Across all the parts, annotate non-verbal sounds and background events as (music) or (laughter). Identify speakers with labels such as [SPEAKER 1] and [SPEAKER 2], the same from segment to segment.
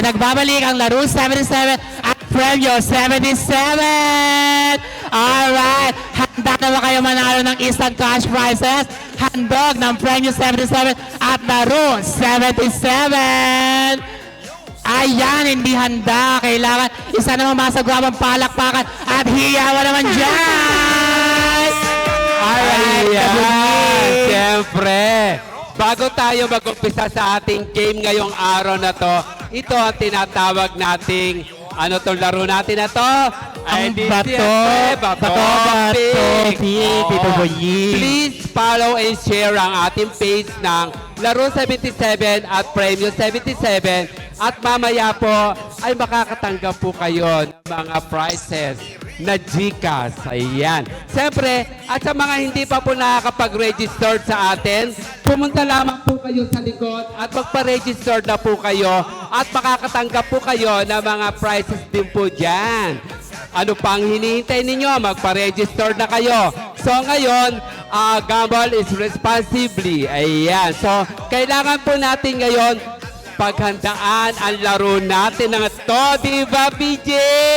[SPEAKER 1] Alright, nagbabalik ang laro 77 at premyo 77! Alright, handa na ba kayo manalo ng instant cash prizes? Handog ng premyo 77 at laro 77! Ayan, hindi handa. Kailangan isa naman masagwabang palakpakan at hiyawa naman dyan! Alright,
[SPEAKER 2] Ayan, siyempre. Bago tayo mag-umpisa sa ating game ngayong araw na to, ito ang tinatawag nating ano tong laro natin na to?
[SPEAKER 1] Ang
[SPEAKER 2] di
[SPEAKER 1] bato,
[SPEAKER 2] siyempre,
[SPEAKER 1] bato, bato,
[SPEAKER 2] pick.
[SPEAKER 1] pick, Tito. Boying.
[SPEAKER 2] Please follow and share ang ating page ng Laro 77 at Premium 77 at mamaya po ay makakatanggap po kayo ng mga prizes na Gcash. Ayan. Siyempre, at sa mga hindi pa po nakakapag-register sa atin, pumunta lamang po kayo sa likod at magpa-register na po kayo at makakatanggap po kayo ng mga prizes din po dyan. Ano pang hinihintay ninyo? Magpa-register na kayo. So ngayon, ah, gamble is responsibly. Ayan. So, kailangan po natin ngayon paghandaan ang laro natin ng to, di ba, PJ?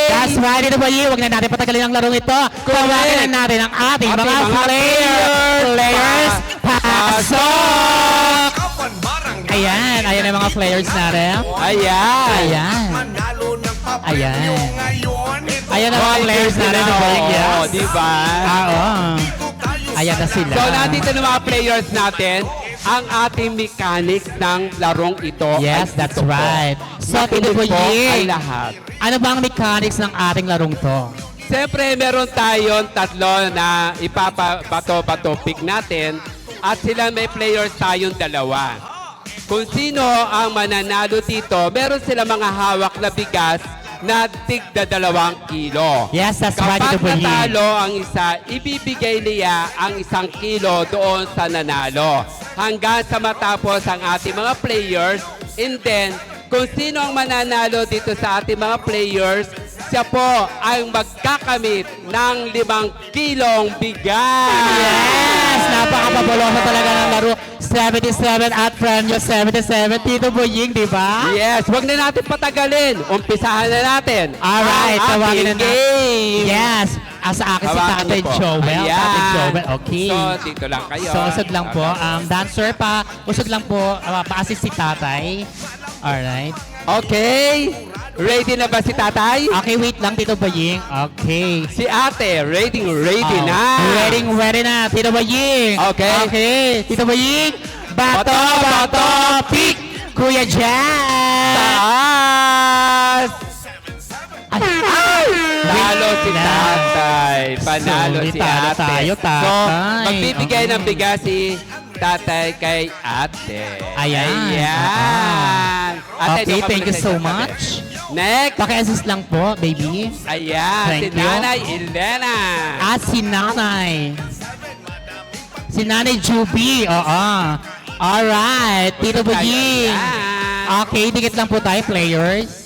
[SPEAKER 1] That's right, Tito Boying. Huwag na natin patagalin ang larong ito. Tawagan na natin ang ating
[SPEAKER 2] Ating
[SPEAKER 1] mga,
[SPEAKER 2] mga
[SPEAKER 1] players. Players,
[SPEAKER 2] Pa-
[SPEAKER 1] pasok! Ayan, ayan ang mga players natin.
[SPEAKER 2] Ayan.
[SPEAKER 1] Ayan.
[SPEAKER 3] Ng
[SPEAKER 1] Ayan. Ayan ang mga players natin.
[SPEAKER 2] Oo,
[SPEAKER 1] Yes.
[SPEAKER 2] di ba?
[SPEAKER 1] Ah, oo. Ayan na sila.
[SPEAKER 2] So, nandito na mga players natin ang ating mechanics ng larong ito.
[SPEAKER 1] Yes, that's
[SPEAKER 2] ito po.
[SPEAKER 1] right. So, Tito
[SPEAKER 2] Makinig po ang lahat.
[SPEAKER 1] Ano ba ang mechanics ng ating larong to?
[SPEAKER 2] Siyempre, meron tayong tatlo na ipapabato-bato pick natin at sila may players tayong dalawa. Kung sino ang mananalo dito, meron sila mga hawak na bigas na tigda dalawang kilo.
[SPEAKER 1] Yes, that's right,
[SPEAKER 2] Kapag
[SPEAKER 1] Tito Boying.
[SPEAKER 2] natalo ang isa, ibibigay niya ang isang kilo doon sa nanalo. Hanggang sa matapos ang ating mga players. And then, kung sino ang mananalo dito sa ating mga players, siya po ang magkakamit ng limang kilong bigas.
[SPEAKER 1] Yes! Napakapabuloso talaga ng laro. 77 at Premio 77. Tito Boying, di ba?
[SPEAKER 2] Yes, wag na natin patagalin. Umpisahan na natin.
[SPEAKER 1] Alright,
[SPEAKER 2] ang
[SPEAKER 1] tawagin na
[SPEAKER 2] ating game.
[SPEAKER 1] Yes! Ah, sa akin si
[SPEAKER 2] Hawakan
[SPEAKER 1] Tatay
[SPEAKER 2] po.
[SPEAKER 1] Joel.
[SPEAKER 2] Ayan.
[SPEAKER 1] Tatay Joel, okay.
[SPEAKER 2] So, dito lang kayo.
[SPEAKER 1] So, usog lang po. Um, dancer pa. Usog lang po. Uh, pa-assist si Tatay. Alright.
[SPEAKER 2] Okay. Ready na ba si tatay?
[SPEAKER 1] Okay, wait lang, Tito Boying. Okay.
[SPEAKER 2] Si ate, ready, ready
[SPEAKER 1] Oh,
[SPEAKER 2] na.
[SPEAKER 1] Ready, ready na. Tito Boying.
[SPEAKER 2] Okay.
[SPEAKER 1] Okay. Tito Boying. Bato,
[SPEAKER 2] Bato,
[SPEAKER 1] bato,
[SPEAKER 2] bato,
[SPEAKER 1] pick. Kuya Jan.
[SPEAKER 2] Taas!
[SPEAKER 1] Ay!
[SPEAKER 2] Talo si tatay. Panalo
[SPEAKER 1] Sorry,
[SPEAKER 2] si
[SPEAKER 1] talo
[SPEAKER 2] ate.
[SPEAKER 1] tayo,
[SPEAKER 2] So,
[SPEAKER 1] tatay.
[SPEAKER 2] magbibigay ng
[SPEAKER 1] Okay.
[SPEAKER 2] bigas si tatay kay ate.
[SPEAKER 1] Ayan.
[SPEAKER 2] Ayan. Ate,
[SPEAKER 1] Okay,
[SPEAKER 2] doon ka
[SPEAKER 1] thank
[SPEAKER 2] muna
[SPEAKER 1] you
[SPEAKER 2] sa
[SPEAKER 1] so
[SPEAKER 2] isang
[SPEAKER 1] much.
[SPEAKER 2] Next.
[SPEAKER 1] Paki-assist lang po, baby.
[SPEAKER 2] Ayan.
[SPEAKER 1] Thank
[SPEAKER 2] si
[SPEAKER 1] you.
[SPEAKER 2] Nanay Elena.
[SPEAKER 1] At si Nanay. Si Nanay Juby. Oo. Alright. Tito. Buging. Okay, dikit lang po tayo, players.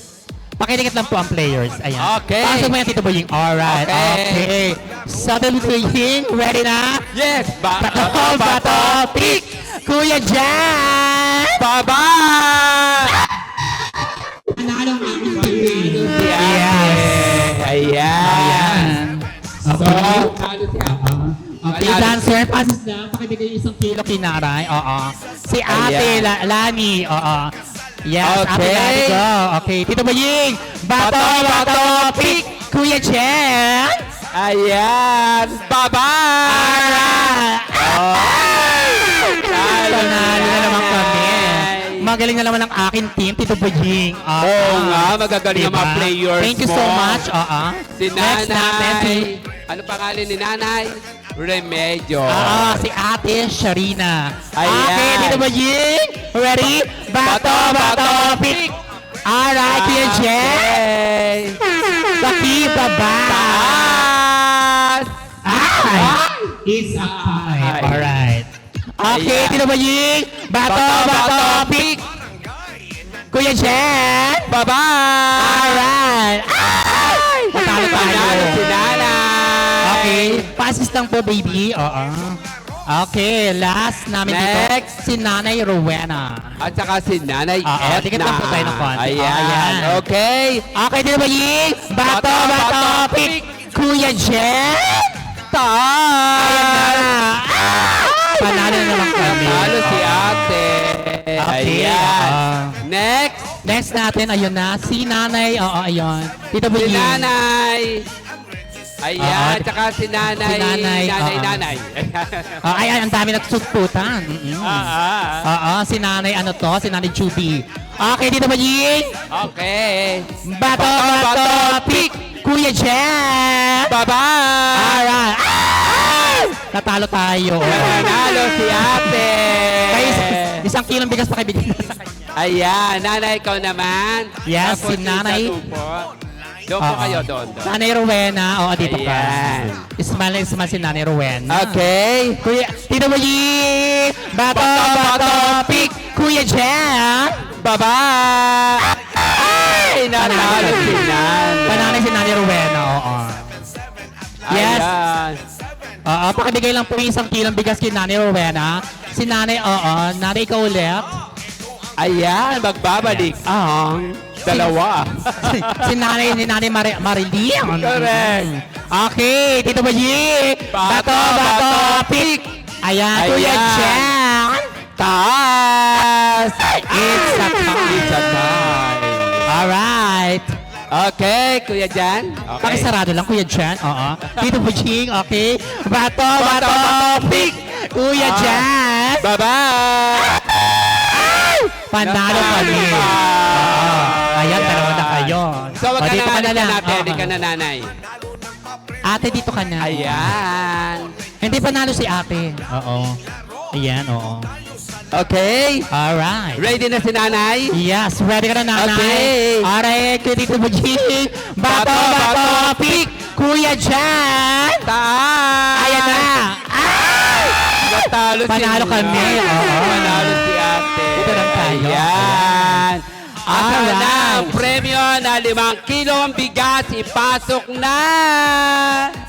[SPEAKER 1] Pakidikit lang po ang players. Ayan.
[SPEAKER 2] Okay.
[SPEAKER 1] Pasok mo yan, Tito Buging. Alright.
[SPEAKER 2] Okay.
[SPEAKER 1] Okay. So, Tito Buging, ready na?
[SPEAKER 2] Yes. Ba
[SPEAKER 1] Bato, bato, (laughs) pick! Kuya Jan!
[SPEAKER 2] Bye-bye!
[SPEAKER 1] Nanalo ang Okay.
[SPEAKER 2] talo si ate.
[SPEAKER 1] Okay, dancer, passes na. Pakibigay yung isang kilo kinaray. Oo. Si Ate
[SPEAKER 2] Ayan.
[SPEAKER 1] La- Lani. Oo. Yes, Ate
[SPEAKER 2] Okay.
[SPEAKER 1] Lani, go. Okay, Tito Baying. Bato,
[SPEAKER 2] Bato,
[SPEAKER 1] bato,
[SPEAKER 2] bato,
[SPEAKER 1] pick. Kuya Chen.
[SPEAKER 2] Ayan. Bye-bye!
[SPEAKER 1] Alright. Panalo na naman kami. Magaling na naman ang akin team, Tito Baying. Oo
[SPEAKER 2] Oo nga, magagaling ang mga players
[SPEAKER 1] Thank you so
[SPEAKER 2] mo.
[SPEAKER 1] much. Oo.
[SPEAKER 2] Si
[SPEAKER 1] Next natin, si,
[SPEAKER 2] Nanay. Ano pangalan ni Nanay? Remedyo.
[SPEAKER 1] Oo, si Ate Sharina.
[SPEAKER 2] Ayan.
[SPEAKER 1] Okay, Tito Baying. Ready? Bato, bato, pick. Alright.
[SPEAKER 2] Okay.
[SPEAKER 1] Baki, baba.
[SPEAKER 2] Taas!
[SPEAKER 1] Ay! It's a
[SPEAKER 2] Ay.
[SPEAKER 1] Alright. Okay,
[SPEAKER 2] Ayan.
[SPEAKER 1] Tito Baying. Bato,
[SPEAKER 2] Bato,
[SPEAKER 1] bato,
[SPEAKER 2] bato,
[SPEAKER 1] pick. Kuya Chen.
[SPEAKER 2] Bye-bye!
[SPEAKER 1] Alright. Ay! Matalo tayo.
[SPEAKER 2] Nanay.
[SPEAKER 1] Okay. Passes lang po, baby. Oo. Okay, last namin
[SPEAKER 2] Next.
[SPEAKER 1] dito, si Nanay Rowena.
[SPEAKER 2] At saka si Nanay
[SPEAKER 1] Oo,
[SPEAKER 2] Edna.
[SPEAKER 1] dikit lang po tayo ng konti.
[SPEAKER 2] Ayan.
[SPEAKER 1] Ayan.
[SPEAKER 2] Okay.
[SPEAKER 1] Okay, dito ba Ying? Bato,
[SPEAKER 2] Bato,
[SPEAKER 1] bato,
[SPEAKER 2] bato,
[SPEAKER 1] pick! Kuya Jen!
[SPEAKER 2] Taas!
[SPEAKER 1] Panalo na naman kami.
[SPEAKER 2] Talo si ate.
[SPEAKER 1] Okay,
[SPEAKER 2] Ayan.
[SPEAKER 1] ah.
[SPEAKER 2] Next,
[SPEAKER 1] Next natin, ayun na, si Nanay. Oo, ayun. Dito ba
[SPEAKER 2] si
[SPEAKER 1] Ying?
[SPEAKER 2] Nanay. Ayan,
[SPEAKER 1] Ah,
[SPEAKER 2] tsaka si Nanay.
[SPEAKER 1] si Nanay,
[SPEAKER 2] Nanay,
[SPEAKER 1] oo.
[SPEAKER 2] Nanay.
[SPEAKER 1] Oh, (laughs) ay, ay, ang dami nagsuputan. Mm-mm.
[SPEAKER 2] Ah, ah.
[SPEAKER 1] Oo, si Nanay, ano to? Si Nanay Chubby. Okay, dito ba Ying?
[SPEAKER 2] Okay.
[SPEAKER 1] Bato,
[SPEAKER 2] Bato,
[SPEAKER 1] bato, pick! Kuya Jen!
[SPEAKER 2] Bye-bye!
[SPEAKER 1] Alright. Ah! Natalo tayo. (laughs)
[SPEAKER 2] Nanalo si ate.
[SPEAKER 1] Kaya isang, kilong bigas pa kayo binigyan sa kanya.
[SPEAKER 2] Ayan, nanay ko naman.
[SPEAKER 1] Yes,
[SPEAKER 2] Tapos
[SPEAKER 1] si nanay.
[SPEAKER 2] isa po. Doon po
[SPEAKER 1] Oo.
[SPEAKER 2] kayo, doon. doon.
[SPEAKER 1] Nanay Rowena. Oo, dito ka.
[SPEAKER 2] Ayan.
[SPEAKER 1] Smile na smile si Nanay Rowena.
[SPEAKER 2] Okay.
[SPEAKER 1] Kuya, Tito Boyi! Bato,
[SPEAKER 2] Bato,
[SPEAKER 1] pick! Kuya Jen!
[SPEAKER 2] Bye-bye! Ay, nanalo si nanay.
[SPEAKER 1] Pananay si Nanay Rowena, oo. Yes.
[SPEAKER 2] Ayan.
[SPEAKER 1] Oo, pakibigay lang po yung isang kilong bigas kay Nanay Rowena. Si Nanay, oo. Nanay, ikaw ulit.
[SPEAKER 2] Ayan, magbabalik ang dalawa.
[SPEAKER 1] si, si Nanay, si Nanay Mar Marilyn.
[SPEAKER 2] Correct.
[SPEAKER 1] Okay, Tito Boyi! Bato,
[SPEAKER 2] Bato,
[SPEAKER 1] pick! Ayan, Kuya
[SPEAKER 2] Ayan.
[SPEAKER 1] Jen!
[SPEAKER 2] Taas!
[SPEAKER 1] It's a time.
[SPEAKER 2] It's a time.
[SPEAKER 1] Alright.
[SPEAKER 2] Okay, Kuya Jan. Okay.
[SPEAKER 1] Pakisarado lang, Kuya Jan. Oo. Tito Bujing, okay. Bato, bato,
[SPEAKER 2] bato,
[SPEAKER 1] pick! Kuya
[SPEAKER 2] Ah.
[SPEAKER 1] Jan!
[SPEAKER 2] Bye-bye!
[SPEAKER 1] Panalo kami.
[SPEAKER 2] Ka.
[SPEAKER 1] Oo. Ayan, dalawa na kayo.
[SPEAKER 2] So, wag
[SPEAKER 1] O,
[SPEAKER 2] ka
[SPEAKER 1] dito
[SPEAKER 2] na, halika
[SPEAKER 1] lang.
[SPEAKER 2] natin.
[SPEAKER 1] Oo.
[SPEAKER 2] Halika na, nanay.
[SPEAKER 1] Ate, dito ka na.
[SPEAKER 2] Ayan.
[SPEAKER 1] Hindi panalo si ate. Oo. Ayan, oo.
[SPEAKER 2] Okay.
[SPEAKER 1] Alright.
[SPEAKER 2] Ready na si nanay?
[SPEAKER 1] Yes, ready ka na nanay.
[SPEAKER 2] Okay.
[SPEAKER 1] Alright, Kuya Tito Bujing. Bato,
[SPEAKER 2] Bato,
[SPEAKER 1] bato,
[SPEAKER 2] bato,
[SPEAKER 1] pick! Kuya Jan!
[SPEAKER 2] Taas!
[SPEAKER 1] Ayan na! Ay!
[SPEAKER 2] Natalo si
[SPEAKER 1] Panalo kami. Oo.
[SPEAKER 2] Panalo si
[SPEAKER 1] Dito lang tayo.
[SPEAKER 2] Ayan. At
[SPEAKER 1] Alright.
[SPEAKER 2] na ang premyo na limang kilong bigas ipasok na!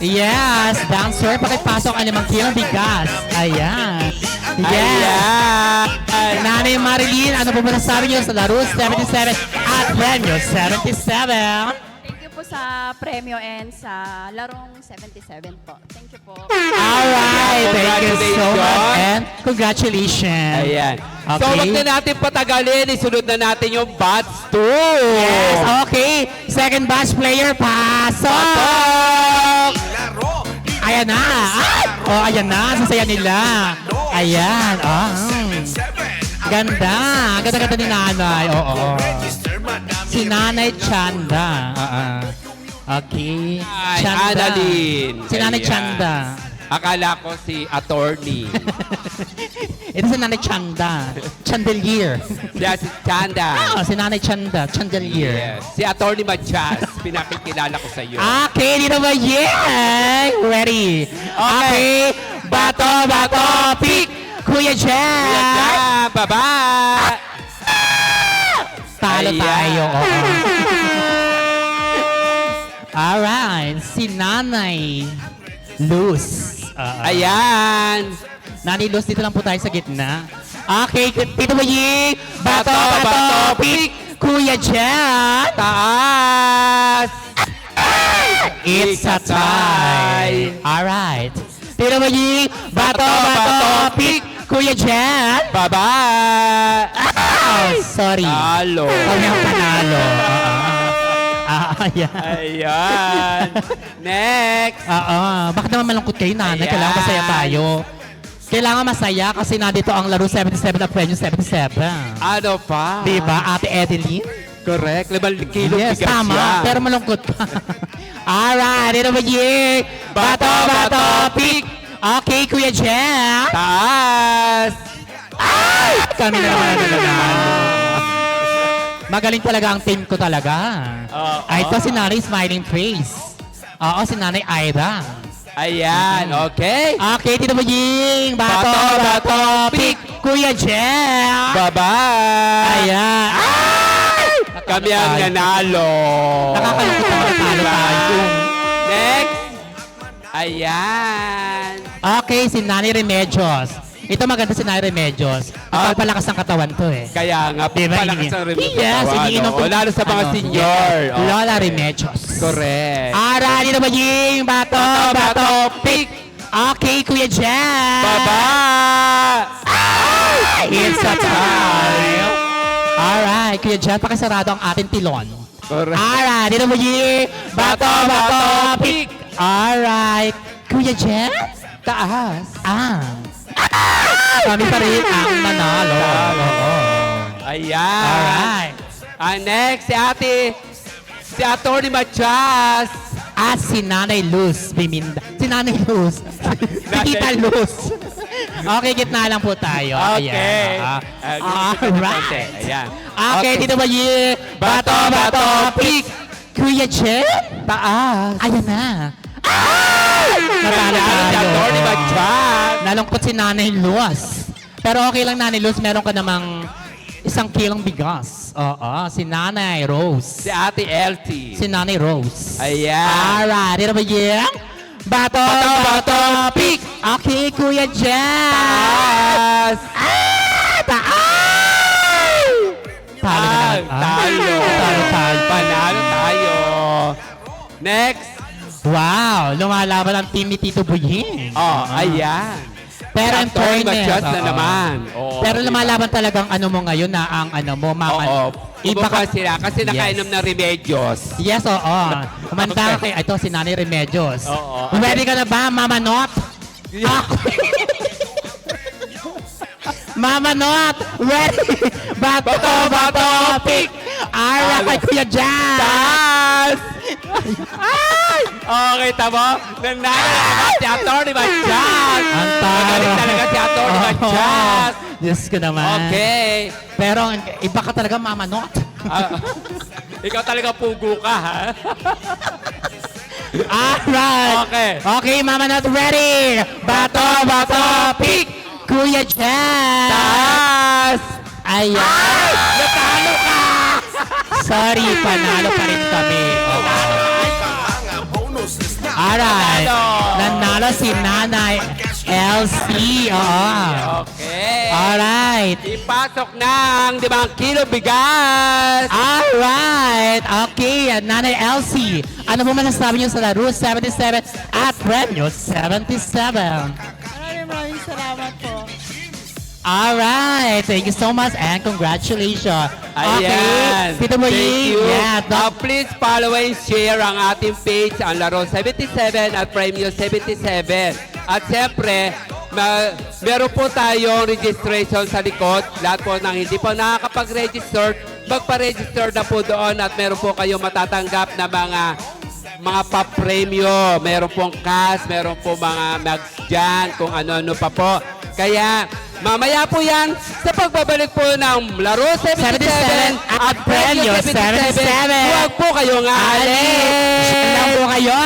[SPEAKER 1] Yes, dancer, pakipasok ang limang kilong bigas. Ayan. Yes.
[SPEAKER 2] Ayan.
[SPEAKER 1] Nanay Marilyn, ano po masasabi niyo sa laro 77 at Premio 77?
[SPEAKER 4] Sa premyo and sa larong 77 po. Thank you po.
[SPEAKER 1] Alright, thank you so much and congratulations.
[SPEAKER 2] Ayan. So, wag na natin patagalin. Isunod na natin yung bats 2.
[SPEAKER 1] Yes, okay. Second batch player, pasok! Ayan na. Ay! Oh, ayan na. Sasaya nila. Ayan. Ah. Ganda. Ganda-ganda ni nanay. Oo.
[SPEAKER 3] Madami.
[SPEAKER 1] Si Nanay Chanda. Ah, ah. Okay.
[SPEAKER 2] Ay, Annalyn.
[SPEAKER 1] Si Nanay
[SPEAKER 2] Ayan.
[SPEAKER 1] Chanda.
[SPEAKER 2] Akala ko si attorney. (laughs)
[SPEAKER 1] Ito si Nanay Chanda. Chandelier.
[SPEAKER 2] Siya si Chanda.
[SPEAKER 1] Ah, si Nanay Chanda. Chandelier.
[SPEAKER 2] Yes. Si attorney Matias. Pinakikilala ko sa iyo.
[SPEAKER 1] Okay, dito ba? Yeah! Ready. Okay. Bato, bato, pick! Kuya Jen!
[SPEAKER 2] Kuya Bye-bye!
[SPEAKER 1] Talo
[SPEAKER 2] Ayan.
[SPEAKER 1] tayo. Oo. (laughs) Alright, si Nanay Luz. Ah.
[SPEAKER 2] Ayan.
[SPEAKER 1] Nanay Luz, dito lang po tayo sa gitna. Okay, Tito Baying! Bato,
[SPEAKER 2] Bato,
[SPEAKER 1] bato, pick! Kuya Jan!
[SPEAKER 2] Taas!
[SPEAKER 1] It's a tie! Alright. Tito Baying! Bato,
[SPEAKER 2] Bato,
[SPEAKER 1] pick! Kuya Jan!
[SPEAKER 2] Bye-bye!
[SPEAKER 1] Ah, sorry.
[SPEAKER 2] Talo.
[SPEAKER 1] Kami ang panalo. Ah, (laughs) ah, (laughs) ayan.
[SPEAKER 2] Ayan. Next.
[SPEAKER 1] Oo. Bakit naman malungkot kayo, nanay?
[SPEAKER 2] Ayan.
[SPEAKER 1] Kailangan masaya tayo. Kailangan masaya kasi nandito ang laro 77 at Premium 77.
[SPEAKER 2] Ano pa?
[SPEAKER 1] Di ba, Ate Edeline?
[SPEAKER 2] Correct. Limang kilo
[SPEAKER 1] yes,
[SPEAKER 2] bigas
[SPEAKER 1] tama.
[SPEAKER 2] yan.
[SPEAKER 1] Pero malungkot ka. (laughs) Alright, ito ba, Ying? Bato,
[SPEAKER 2] Bato,
[SPEAKER 1] bato, pick! Okay, Kuya Jen.
[SPEAKER 2] Taas!
[SPEAKER 1] Kami na naman ang nanalo. Magaling talaga ang team ko talaga.
[SPEAKER 2] Oo.
[SPEAKER 1] Ay, ito si Nanay Smiling Face. Oo, si Nanay Aida.
[SPEAKER 2] Ayan. Okay.
[SPEAKER 1] Okay, Tito Bujing. Bato,
[SPEAKER 2] Bato,
[SPEAKER 1] bato,
[SPEAKER 2] bato,
[SPEAKER 1] pick. Kuya Jen.
[SPEAKER 2] Bye-bye!
[SPEAKER 1] Ayan. Ay!
[SPEAKER 2] Kami ang nanalo.
[SPEAKER 1] Nakakalungkot naman natalo tayo.
[SPEAKER 2] Next. Ayan.
[SPEAKER 1] Okay, si Nani Remedios. Ito maganda si Nani Remedios.
[SPEAKER 2] Ah.
[SPEAKER 1] Nagpapalakas ng katawan to eh.
[SPEAKER 2] Kaya nga,
[SPEAKER 1] Diba?
[SPEAKER 2] palakas ang rin
[SPEAKER 1] Yes, iniinom
[SPEAKER 2] oh, Lalo sa mga
[SPEAKER 1] ano,
[SPEAKER 2] senior. Oh,
[SPEAKER 1] Lola Remedios.
[SPEAKER 2] Correct.
[SPEAKER 1] Ara, dito ba yung bato,
[SPEAKER 2] Bato,
[SPEAKER 1] bato,
[SPEAKER 2] bato,
[SPEAKER 1] pick. Okay, Kuya Jan.
[SPEAKER 2] Baba!
[SPEAKER 1] It's a time. Alright, Kuya Jan, pakisarado ang ating tilon.
[SPEAKER 2] Correct.
[SPEAKER 1] Alright, dito ba yung bato,
[SPEAKER 2] Bato,
[SPEAKER 1] bato,
[SPEAKER 2] bato,
[SPEAKER 1] pick. Alright, Kuya Jan.
[SPEAKER 2] Taas.
[SPEAKER 1] Ah. Kami pa rin ang nanalo. Oo.
[SPEAKER 2] Ayan.
[SPEAKER 1] Alright.
[SPEAKER 2] Ang next, si ate, si Atty. Machas.
[SPEAKER 1] At si Nanay Luz Biminda. Si Nanay Luz. (laughs) si Tita Luz. okay, gitna lang po tayo.
[SPEAKER 2] Okay.
[SPEAKER 1] Ayan.
[SPEAKER 2] Ah,
[SPEAKER 1] Ah, Alright.
[SPEAKER 2] Ayan.
[SPEAKER 1] Okay, dito ba yung bato, bato, pick. Kuya Chen?
[SPEAKER 2] Taas.
[SPEAKER 1] Ayan na. Ay! Natalo
[SPEAKER 2] Nanalo si
[SPEAKER 1] tayo.
[SPEAKER 2] Atty. Machas.
[SPEAKER 1] Nalungkot si Nanay Luz. Pero okay lang Nanay Luz, meron ka namang isang kilong bigas. Oo, si Nanay Rose.
[SPEAKER 2] Si ate Elsie.
[SPEAKER 1] Si Nanay Rose.
[SPEAKER 2] Ayan.
[SPEAKER 1] Alright, dito ba yung bato,
[SPEAKER 2] Bato,
[SPEAKER 1] bato, pick. Okay, Kuya Jen.
[SPEAKER 2] Taas.
[SPEAKER 1] Ah, taas! Talo na
[SPEAKER 2] Ah,
[SPEAKER 1] naman. Ah,
[SPEAKER 2] Talo.
[SPEAKER 1] Talo, talo.
[SPEAKER 2] Panalo tayo. Next.
[SPEAKER 1] Wow, lumalaban ang team ni Tito Buying.
[SPEAKER 2] Oh, ayan.
[SPEAKER 1] Pero in
[SPEAKER 2] Atty.
[SPEAKER 1] fairness,
[SPEAKER 2] na
[SPEAKER 1] oo.
[SPEAKER 2] naman. Oo,
[SPEAKER 1] Pero
[SPEAKER 2] diba?
[SPEAKER 1] lumalaban talagang ano mo ngayon na ang ano mo, mama.
[SPEAKER 2] Oo.
[SPEAKER 1] Iba
[SPEAKER 2] Iba
[SPEAKER 1] ka.
[SPEAKER 2] sila kasi nakainom ng remedios.
[SPEAKER 1] Yes, oo. (laughs) Kumanda
[SPEAKER 2] Okay.
[SPEAKER 1] kay, ito si Nanay Remedios.
[SPEAKER 2] Oo.
[SPEAKER 1] Ready ka na ba, Mama Not? Ako. (laughs) Mama Not, ready? (laughs) Bato,
[SPEAKER 2] Bato,
[SPEAKER 1] bato,
[SPEAKER 2] bato,
[SPEAKER 1] pick. Ara kay Kuya Jan.
[SPEAKER 2] Taas! Ay! Okay, tamo. Nanalo si Atty. Machas.
[SPEAKER 1] Ang tara.
[SPEAKER 2] Magaling talaga si Atty. Machas.
[SPEAKER 1] Diyos ko naman.
[SPEAKER 2] Okay.
[SPEAKER 1] Pero ang- iba ka talaga, Mama Not.
[SPEAKER 2] Ah, ikaw talaga pugo ka, ha?
[SPEAKER 1] Alright.
[SPEAKER 2] Okay.
[SPEAKER 1] Okay, Mama Not ready. Bato, bato, pick. Kuya Jan.
[SPEAKER 2] Taas!
[SPEAKER 1] Ayan. Natalo ka! Sorry, panalo pa rin kami. Alright.
[SPEAKER 2] Nanalo.
[SPEAKER 1] Si Nanay LC. Oo.
[SPEAKER 2] Okay.
[SPEAKER 1] Alright.
[SPEAKER 2] Ipasok ng 5 kilo bigas.
[SPEAKER 1] Alright. Okay, Nanay LC. Ano po masasabi niyo sa laro 77 at premyo 77? Alright. Thank you so much and congratulations.
[SPEAKER 2] Ayan.
[SPEAKER 1] Okay. Tito
[SPEAKER 2] Thank
[SPEAKER 1] Boying.
[SPEAKER 2] you.
[SPEAKER 1] Yeah.
[SPEAKER 2] Uh, please follow and share ang ating page, ang Laro 77 at Premium 77. At siyempre, ma- meron po tayong registration sa likod. Lahat po ng hindi po nakakapag-register, magpa-register na po doon at meron po kayo matatanggap na mga mga pa-premyo. Meron pong cash, meron po mga mags dyan, kung ano-ano pa po. Kaya, mamaya po yan sa pagbabalik po ng Laro 77,
[SPEAKER 1] 77
[SPEAKER 2] at Premyo 77.
[SPEAKER 1] 77.
[SPEAKER 2] Huwag po kayong
[SPEAKER 1] Alis!
[SPEAKER 2] aalis!
[SPEAKER 1] Lang po kayo!